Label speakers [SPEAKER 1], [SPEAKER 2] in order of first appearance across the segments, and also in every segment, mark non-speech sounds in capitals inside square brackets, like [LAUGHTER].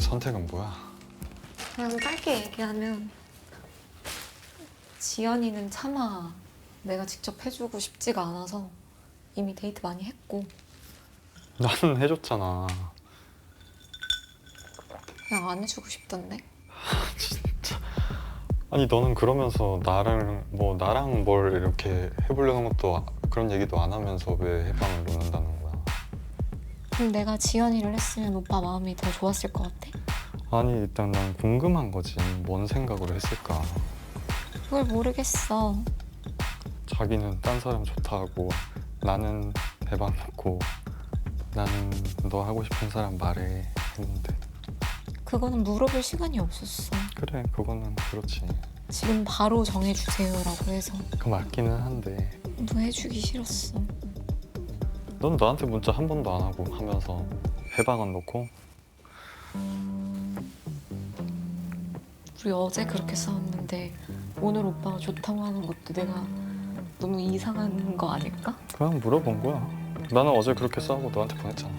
[SPEAKER 1] 선택은 뭐야?
[SPEAKER 2] 그냥 짧게 얘기하면 지연이는 차마 내가 직접 해주고 싶지가 않아서 이미 데이트 많이 했고
[SPEAKER 1] 나는 해줬잖아.
[SPEAKER 2] 그냥 안 해주고 싶던데 [LAUGHS]
[SPEAKER 1] 아니 너는 그러면서 나랑 뭐 나랑 뭘 이렇게 해보려는 것도 아- 그런 얘기도 안 하면서 왜 해방을 놓는다는 거야?
[SPEAKER 2] 그럼 내가 지연이를 했으면 오빠 마음이 더 좋았을 것 같아?
[SPEAKER 1] 아니 일단 난 궁금한 거지. 뭔 생각으로 했을까?
[SPEAKER 2] 그걸 모르겠어
[SPEAKER 1] 자기는 딴 사람 좋다 하고 나는 대박 놓고 나는 너 하고 싶은 사람 말해 했는데
[SPEAKER 2] 그거는 물어볼 시간이 없었어
[SPEAKER 1] 그래 그거는 그렇지.
[SPEAKER 2] 지금 바로 정해주세요라고 해서
[SPEAKER 1] 그 맞기는 한데
[SPEAKER 2] 너 해주기 싫었어
[SPEAKER 1] 넌 나한테 문자 한 번도 안 하고 하면서 해방은 놓고
[SPEAKER 2] 우리 어제 그렇게 싸웠는데 오늘 오빠가 좋다고 하는 것도 내가 너무 이상한 거 아닐까?
[SPEAKER 1] 그냥 물어본 거야. 나는 어제 그렇게 싸우고 너한테 보냈잖아.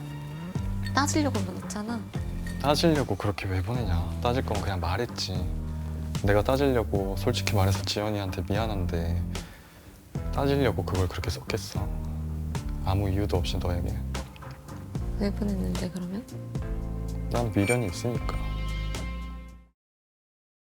[SPEAKER 2] 따지려고 보냈잖아
[SPEAKER 1] 따지려고 그렇게 왜 보내냐. 따질 거면 그냥 말했지. 내가 따지려고 솔직히 말해서 지연이한테 미안한데 따지려고 그걸 그렇게 썼겠어. 아무 이유도 없이 너에게.
[SPEAKER 2] 왜 보냈는데 그러면?
[SPEAKER 1] 난 미련이 있으니까.